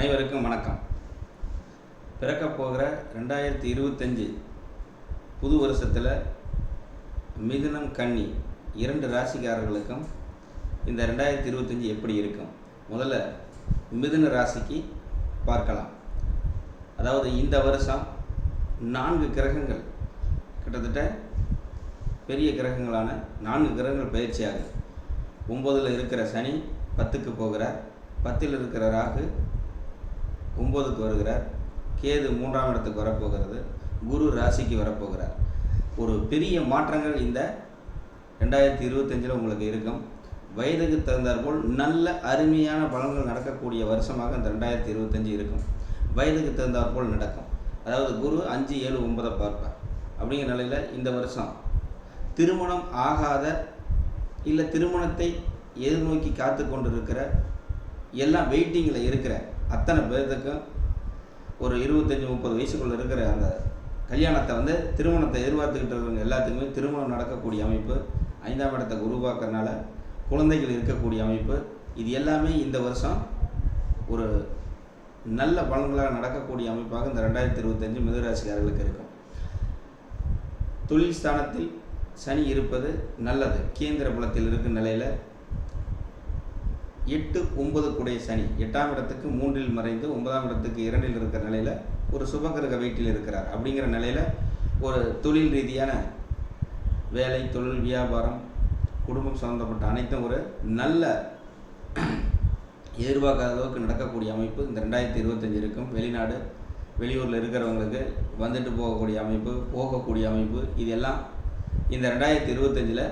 அனைவருக்கும் வணக்கம். பிறக்கப் போகிற ரெண்டாயிரத்தி இருபத்தஞ்சி புது வருஷத்தில் மிதுனம் கன்னி இரண்டு ராசிக்காரர்களுக்கும் இந்த ரெண்டாயிரத்தி இருபத்தஞ்சி எப்படி இருக்கும்? முதல்ல மிதுன ராசிக்கு பார்க்கலாம். அதாவது இந்த வருஷம் நான்கு கிரகங்கள் கிட்டத்தட்ட பெரிய கிரகங்களான நான்கு கிரகங்கள் பயிற்சியாகும் ஒம்போதில் இருக்கிற சனி பத்துக்கு போகிறார். பத்தில் இருக்கிற ராகு ஒம்போதுக்கு வருகிறார். கேது மூன்றாம் இடத்துக்கு வரப்போகிறது. குரு ராசிக்கு வரப்போகிறார். ஒரு பெரிய மாற்றங்கள் இந்த ரெண்டாயிரத்தி இருபத்தஞ்சில் உங்களுக்கு இருக்கும். வயதுக்கு தகுந்தாற்போல் நல்ல அருமையான பலன்கள் நடக்கக்கூடிய வருஷமாக இந்த ரெண்டாயிரத்தி இருபத்தஞ்சி இருக்கும். வயதுக்கு தகுந்தாற்போல் நடக்கும். அதாவது குரு அஞ்சு ஏழு ஒன்பதை பார்ப்பார். அப்படிங்கிற நிலையில் இந்த வருஷம் திருமணம் ஆகாத இல்லை திருமணத்தை எதிர்நோக்கி காத்து கொண்டு இருக்கிற எல்லாம் வெயிட்டிங்கில் இருக்கிற அத்தனை பேர்த்துக்கும் ஒரு இருபத்தஞ்சி முப்பது வயசுக்குள்ளே இருக்கிற அந்த கல்யாணத்தை வந்து திருமணத்தை எதிர்பார்த்துக்கிட்டு இருக்கிறவங்க எல்லாத்துக்குமே திருமணம் நடக்கக்கூடிய அமைப்பு ஐந்தாம் இடத்தை உருவாக்குறதுனால குழந்தைகள் இருக்கக்கூடிய அமைப்பு. இது எல்லாமே இந்த வருஷம் ஒரு நல்ல பலன்களாக நடக்கக்கூடிய அமைப்பாக இந்த ரெண்டாயிரத்தி இருபத்தஞ்சு மிதராசிக்காரர்களுக்கு இருக்கும். தொழில் ஸ்தானத்தில் சனி இருப்பது நல்லது. கேந்திர பலத்தில் இருக்கும் நிலையில் எட்டு ஒன்பது கூடிய சனி. எட்டாம் இடத்துக்கு மூன்றில் மறைந்து ஒன்பதாம் இடத்துக்கு இரண்டில் இருக்கிற நிலையில் ஒரு சுபகிரக வீட்டில் இருக்கிறார். அப்படிங்கிற நிலையில் ஒரு தொழில் ரீதியான வேலை தொழில் வியாபாரம் குடும்பம் சம்மந்தப்பட்ட அனைத்தும் ஒரு நல்ல எதிர்பார்க்காத அளவுக்கு நடக்கக்கூடிய அமைப்பு. இந்த ரெண்டாயிரத்தி இருபத்தஞ்சி இருக்கும். வெளிநாடு வெளியூரில் இருக்கிறவங்களுக்கு வந்துட்டு போகக்கூடிய அமைப்பு போகக்கூடிய அமைப்பு இது எல்லாம் இந்த ரெண்டாயிரத்தி இருபத்தஞ்சில்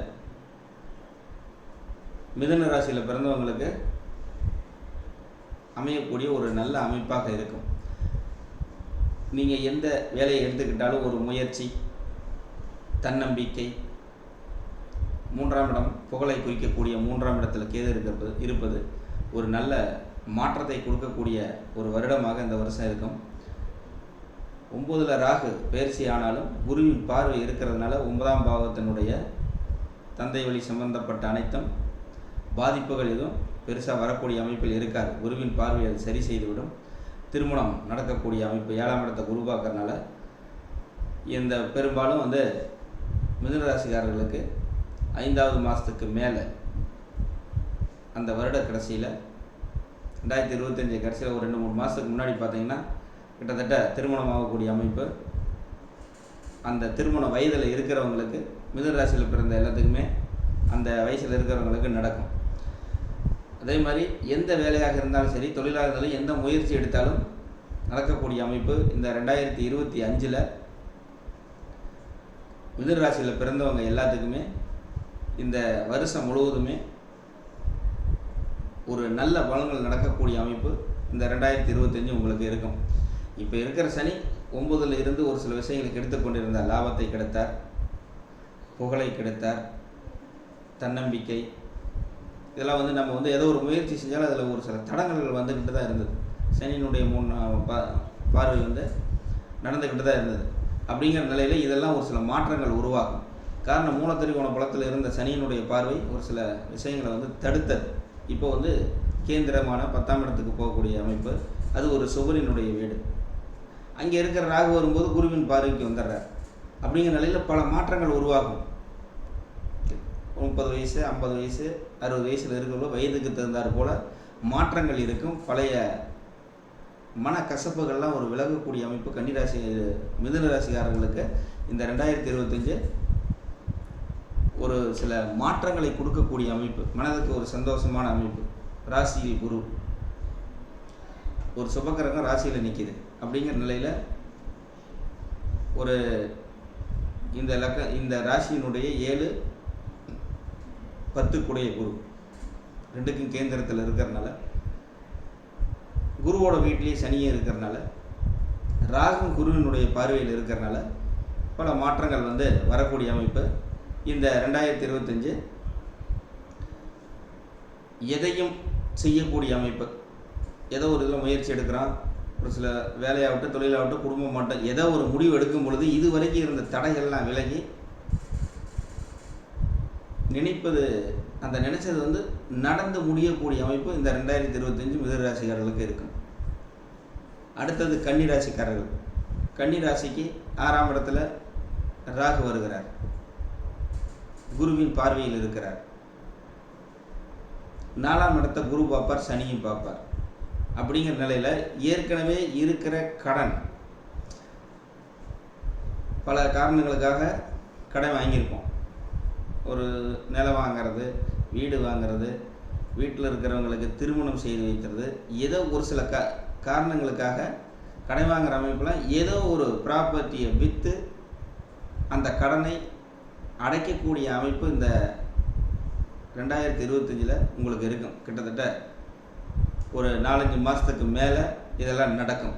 மிதுன ராசியில் பிறந்தவங்களுக்கு அமையக்கூடிய ஒரு நல்ல அமைப்பாக இருக்கும். நீங்கள் எந்த வேலையை எடுத்துக்கிட்டாலும் ஒரு முயற்சி தன்னம்பிக்கை மூன்றாம் இடம் புகழை குறிக்கக்கூடிய மூன்றாம் இடத்துல கேது இருக்கிறது இருப்பது ஒரு நல்ல மாற்றத்தை கொடுக்கக்கூடிய ஒரு வருடமாக இந்த வருஷம் இருக்கும். ஒம்பதில் ராகு பயிற்சி ஆனாலும் குருவின் பார்வை இருக்கிறதுனால ஒன்பதாம் பாவத்தினுடைய தந்தை வழி சம்பந்தப்பட்ட அனைத்தும் பாதிப்புகள் எதுவும் பெருசாக வரக்கூடிய அமைப்பில் இருக்காது. குருவின் பார்வை அது சரி செய்துவிடும். திருமணம் நடக்கக்கூடிய அமைப்பு ஏழாம் இடத்தை குருவாக்குறதுனால இந்த பெரும்பாலும் வந்து மிதுனராசிக்காரர்களுக்கு ஐந்தாவது மாதத்துக்கு மேலே அந்த வருட கடைசியில் ரெண்டாயிரத்தி இருபத்தஞ்சி கடைசியில் ஒரு ரெண்டு மூணு மாதத்துக்கு முன்னாடி பார்த்தீங்கன்னா கிட்டத்தட்ட திருமணம் ஆகக்கூடிய அமைப்பு. அந்த திருமண வயதில் இருக்கிறவங்களுக்கு மிதுனராசியில் பிறந்த எல்லாத்துக்குமே அந்த வயசில் இருக்கிறவங்களுக்கு நடக்கும். அதே மாதிரி எந்த வேலையாக இருந்தாலும் சரி தொழிலாக இருந்தாலும் எந்த முயற்சி எடுத்தாலும் நடக்கக்கூடிய அமைப்பு இந்த ரெண்டாயிரத்தி இருபத்தி அஞ்சில் மிதுன ராசியில் பிறந்தவங்க எல்லாத்துக்குமே இந்த வருஷம் முழுவதுமே ஒரு நல்ல பலன்கள் நடக்கக்கூடிய அமைப்பு இந்த ரெண்டாயிரத்தி இருபத்தஞ்சு உங்களுக்கு இருக்கும். இப்போ இருக்கிற சனி ஒம்பதில் இருந்து ஒரு சில விஷயங்களுக்கு எடுத்துக்கொண்டிருந்தார் லாபத்தை கிடைத்தார் புகழை கிடைத்தார் தன்னம்பிக்கை இதெல்லாம் வந்து நம்ம வந்து ஏதோ ஒரு முயற்சி செஞ்சாலும் அதில் ஒரு சில தடங்கல்கள் வந்துக்கிட்டு தான் இருந்தது. சனியினுடைய மூணு பா பார்வை வந்து நடந்துக்கிட்டு தான் இருந்தது. அப்படிங்கிற நிலையில் இதெல்லாம் ஒரு சில மாற்றங்கள் உருவாகும். காரணம் மூலத்திரிகோண பலத்தில் இருந்த சனியினுடைய பார்வை ஒரு சில விஷயங்களை வந்து தடுத்தது. இப்போ வந்து கேந்திரமான பத்தாம் இடத்துக்கு போகக்கூடிய அமைப்பு அது ஒரு சுவரினுடைய வீடு. அங்கே இருக்கிற ராகு வரும்போது குருவின் பார்வைக்கு வந்துடுறார். அப்படிங்கிற நிலையில் பல மாற்றங்கள் உருவாகும். முப்பது வயசு ஐம்பது வயசு அறுபது வயசில் இருக்கிறவங்க வயதுக்கு தகுந்தாற் போல் மாற்றங்கள் இருக்கும். பழைய மனக்கசப்புகள்லாம் ஒரு விலகக்கூடிய அமைப்பு கன்னிராசி மிதுன ராசிக்காரர்களுக்கு இந்த ரெண்டாயிரத்தி இருபத்தஞ்சு ஒரு சில மாற்றங்களை கொடுக்கக்கூடிய அமைப்பு. மனதுக்கு ஒரு சந்தோஷமான அமைப்பு. ராசியில் குரு ஒரு சுபக்கிரகம் ராசியில் நிற்கிது அப்படிங்கிற நிலையில் ஒரு இந்த லக்க இந்த ராசியினுடைய ஏழு பத்துக்குடைய குரு. ரெண்டுக்கும் கேந்திரத்தில் இருக்கிறனால குருவோட வீட்லேயே சனியே இருக்கிறனால ராகும் குருவினுடைய பார்வையில் இருக்கிறனால பல மாற்றங்கள் வந்து வரக்கூடிய அமைப்பு. இந்த ரெண்டாயிரத்தி இருபத்தஞ்சு எதையும் செய்யக்கூடிய அமைப்பு. ஏதோ ஒரு இதில் முயற்சி எடுக்கிறான். ஒரு சில வேலையாகட்டும் தொழிலாகட்டும் குடும்பம் மாட்டோம் ஏதோ ஒரு முடிவு எடுக்கும் பொழுது இது வரைக்கும் இருந்த தடைகள்லாம் விலகி நினைப்பது அந்த நினைச்சது வந்து நடந்து முடியக்கூடிய அமைப்பு இந்த ரெண்டாயிரத்தி இருபத்தஞ்சு மிதராசிக்காரர்களுக்கு இருக்கும். அடுத்தது கன்னி ராசிக்காரர்கள். ஆறாம் இடத்துல ராகு வருகிறார். குருவின் பார்வையில் இருக்கிறார். நாலாம் இடத்த குரு பார்ப்பார் சனியும் பார்ப்பார். அப்படிங்கிற நிலையில் ஏற்கனவே இருக்கிற கடன் பல காரணங்களுக்காக கடன் வாங்கியிருப்போம். ஒரு நிலம் வாங்கிறது வீடு வாங்கிறது வீட்டில் இருக்கிறவங்களுக்கு திருமணம் செய்து வைக்கிறது ஏதோ ஒரு சில க காரணங்களுக்காக கடன் வாங்குற அமைப்பில் ஏதோ ஒரு ப்ராப்பர்ட்டியை விற்று அந்த கடனை அடைக்கக்கூடிய அமைப்பு இந்த ரெண்டாயிரத்தி இருபத்தஞ்சில் உங்களுக்கு இருக்கும். கிட்டத்தட்ட ஒரு நாலஞ்சு மாதத்துக்கு மேலே இதெல்லாம் நடக்கும்.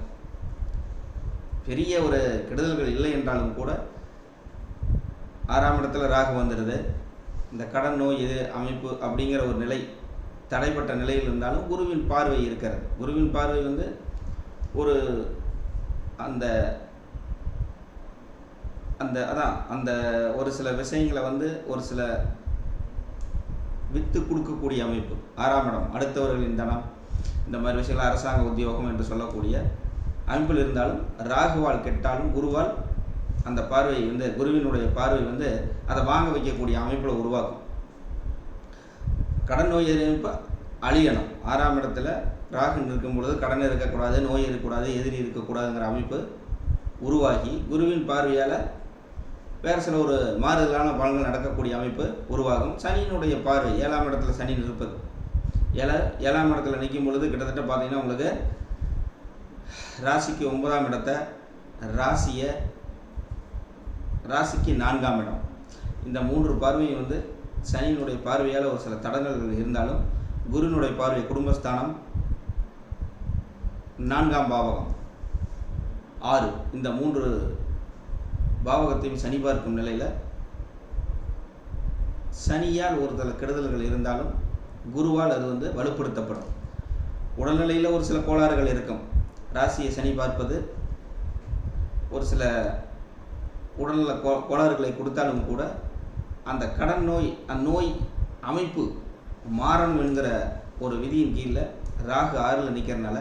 பெரிய ஒரு கெடுதல்கள் இல்லை என்றாலும் கூட ஆறாம் இடத்துல ராகு வந்துடுது. இந்த கடன் நோய் இது அமைப்பு அப்படிங்கிற ஒரு நிலை தடைப்பட்ட நிலையில் இருந்தாலும் குருவின் பார்வை இருக்கிறது. குருவின் பார்வை வந்து ஒரு அந்த அந்த அதான் அந்த ஒரு சில விஷயங்களை வந்து ஒரு சில வித்து கொடுக்கக்கூடிய அமைப்பு. ஆறாம் இடம் அடுத்தவர்களின் தனம். இந்த மாதிரி விஷயங்கள் அரசாங்க உத்தியோகம் என்று சொல்லக்கூடிய அமைப்பில் இருந்தாலும் ராகுவால் கெட்டாலும் குருவால் அந்த பார்வை வந்து குருவினுடைய பார்வை வந்து அதை வாங்க வைக்கக்கூடிய அமைப்பில் உருவாக்கும். கடன் நோய் எதிர்ப்பு அழியணும். ஆறாம் இடத்துல ராகு நிற்கும் பொழுது கடன் இருக்கக்கூடாது நோய் இருக்கக்கூடாது எதிரி இருக்கக்கூடாதுங்கிற அமைப்பு உருவாகி குருவின் பார்வையால் வேறு சில ஒரு மாறுதலான பலன்கள் நடக்கக்கூடிய அமைப்பு உருவாகும். சனியினுடைய பார்வை ஏழாம் இடத்துல சனி நிற்பது. ஏழ ஏழாம் இடத்துல நிற்கும் பொழுது கிட்டத்தட்ட பார்த்தீங்கன்னா உங்களுக்கு ராசிக்கு ஒன்பதாம் இடத்தை ராசியை ராசிக்கு நான்காம் இடம். இந்த மூன்று பார்வையும் வந்து சனியினுடைய பார்வையால் ஒரு சில தடங்கல்கள் இருந்தாலும் குருனுடைய பார்வை குடும்பஸ்தானம் நான்காம் பாவகம். ஆறு. இந்த மூன்று பாவகத்தையும் சனி பார்க்கும் நிலையில் சனியால் ஒரு சில கெடுதல்கள் இருந்தாலும் குருவால் அது வந்து வலுப்படுத்தப்படும். உடல்நிலையில் ஒரு சில கோளாறுகள் இருக்கும். ராசியை சனி பார்ப்பது ஒரு சில உடலில் கோ கோளாறுகளை கொடுத்தாலும் கூட அந்த கடன் நோய் அந்நோய் அமைப்பு மாறணும் என்கிற ஒரு விதியின் கீழே ராகு ஆறில் நிற்கிறனால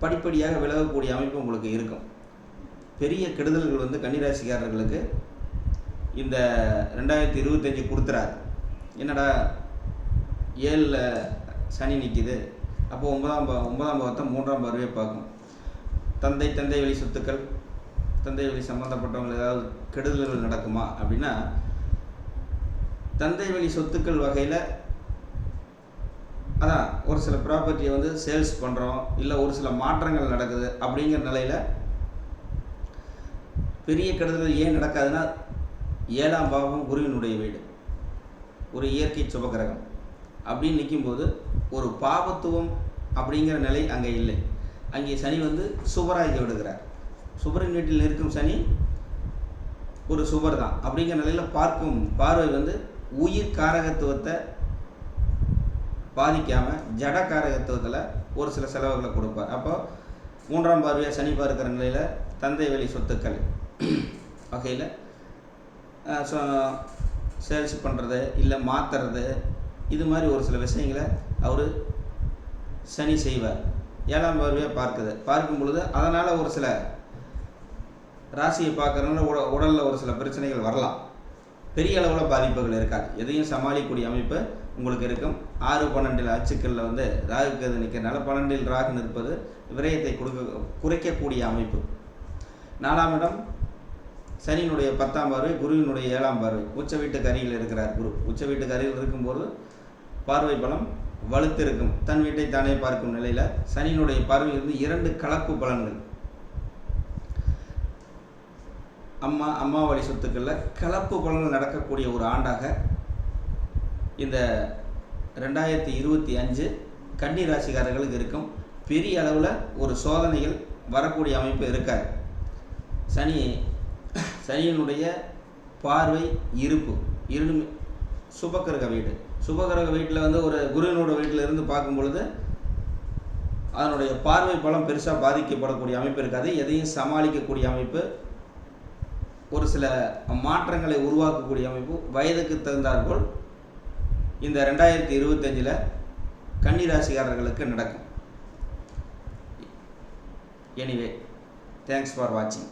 படிப்படியாக விலகக்கூடிய அமைப்பு உங்களுக்கு இருக்கும். பெரிய கெடுதல்கள் வந்து கன்னிராசிக்காரர்களுக்கு இந்த ரெண்டாயிரத்தி இருபத்தஞ்சி கொடுத்துறாரு. என்னடா ஏழில் சனி நிற்கிது அப்போ ஒன்பதாம் ஒன்பதாம் பாவத்தை மூன்றாம் பார்வையை பார்க்கும். தந்தை தந்தை வழி சொத்துக்கள் தந்தை வழி சம்மந்தப்பட்டவங்க ஏதாவது கெடுதல்கள் நடக்குமா அப்படின்னா தந்தை வழி சொத்துக்கள் வகையில் அதான் ஒரு சில ப்ராப்பர்ட்டியை வந்து சேல்ஸ் பண்ணுறோம் இல்லை ஒரு சில மாற்றங்கள் நடக்குது அப்படிங்கிற நிலையில் பெரிய கெடுதல் ஏன் நடக்காதுன்னா ஏழாம் பாவம் குருவினுடைய வீடு. ஒரு இயற்கை சுபகிரகம் அப்படின்னு நிற்கும்போது ஒரு பாபத்துவம் அப்படிங்கிற நிலை அங்கே இல்லை. அங்கே சனி வந்து சுபராகி விடுகிறார். சுபரின் வீட்டில் இருக்கும் சனி ஒரு சுபர் தான் அப்படிங்கிற நிலையில் பார்க்கும் பார்வை வந்து உயிர் காரகத்துவத்தை பாதிக்காமல் ஜட காரகத்துவத்தில் ஒரு சில செலவுகளை கொடுப்பார். அப்போ மூன்றாம் பார்வையாக சனி பார்க்கிற நிலையில் தந்தை வழி சொத்துக்கள். வகையில் சேல்ஸ் பண்ணுறது இல்லை மாற்றுறது இது மாதிரி ஒரு சில விஷயங்களை அவர் சனி செய்வார். ஏழாம் பார்வையாக பார்க்குது. பார்க்கும் பொழுது அதனால் ஒரு சில ராசியை பார்க்குறவங்க உட உடலில் ஒரு சில பிரச்சனைகள் வரலாம். பெரிய அளவில் பாதிப்புகள் இருக்காது. எதையும் சமாளிக்கக்கூடிய அமைப்பு உங்களுக்கு இருக்கும். ஆறு பன்னெண்டில் அச்சுக்களில் வந்து ராகு கேது நிற்கிறனால பன்னெண்டில் ராகு நிற்பது விரயத்தை கொடுக்க குறைக்கக்கூடிய அமைப்பு. நாலாம் இடம் சனியினுடைய பத்தாம் பார்வை குருவினுடைய ஏழாம் பார்வை. உச்ச வீட்டுக்கு அருகில் இருக்கிறார் குரு. உச்ச வீட்டுக்கு அருகில் இருக்கும்போது பார்வை பலம் வலுத்திருக்கும் தன் வீட்டை தானே பார்க்கும் நிலையில் சனியினுடைய பார்வையிலிருந்து இரண்டு கலப்பு பலன்கள். அம்மா அம்மா வழி சொத்துக்களில் கலப்பு பலன்கள் நடக்கக்கூடிய ஒரு ஆண்டாக இந்த ரெண்டாயிரத்தி இருபத்தி அஞ்சு கன்னி ராசிக்காரர்களுக்கு இருக்கும். பெரிய அளவில் ஒரு சோதனைகள் வரக்கூடிய அமைப்பு இருக்காது. சனி சனியினுடைய பார்வை இருப்பு. இரண்டு சுபக்கிரக வீடு. சுபகிரக வீட்டில் வந்து ஒரு குருவினோட வீட்டில் இருந்து பார்க்கும் பொழுது அதனுடைய பார்வை பலம் பெருசாக பாதிக்கப்படக்கூடிய அமைப்பு இருக்காது. எதையும் சமாளிக்கக்கூடிய அமைப்பு ஒரு சில மாற்றங்களை உருவாக்கக்கூடிய அமைப்பு வயதுக்கு தகுந்தாற்போல் இந்த ரெண்டாயிரத்தி இருபத்தஞ்சில் கன்னிராசிக்காரர்களுக்கு நடக்கும். எனிவே தேங்க்ஸ் ஃபார் வாட்சிங்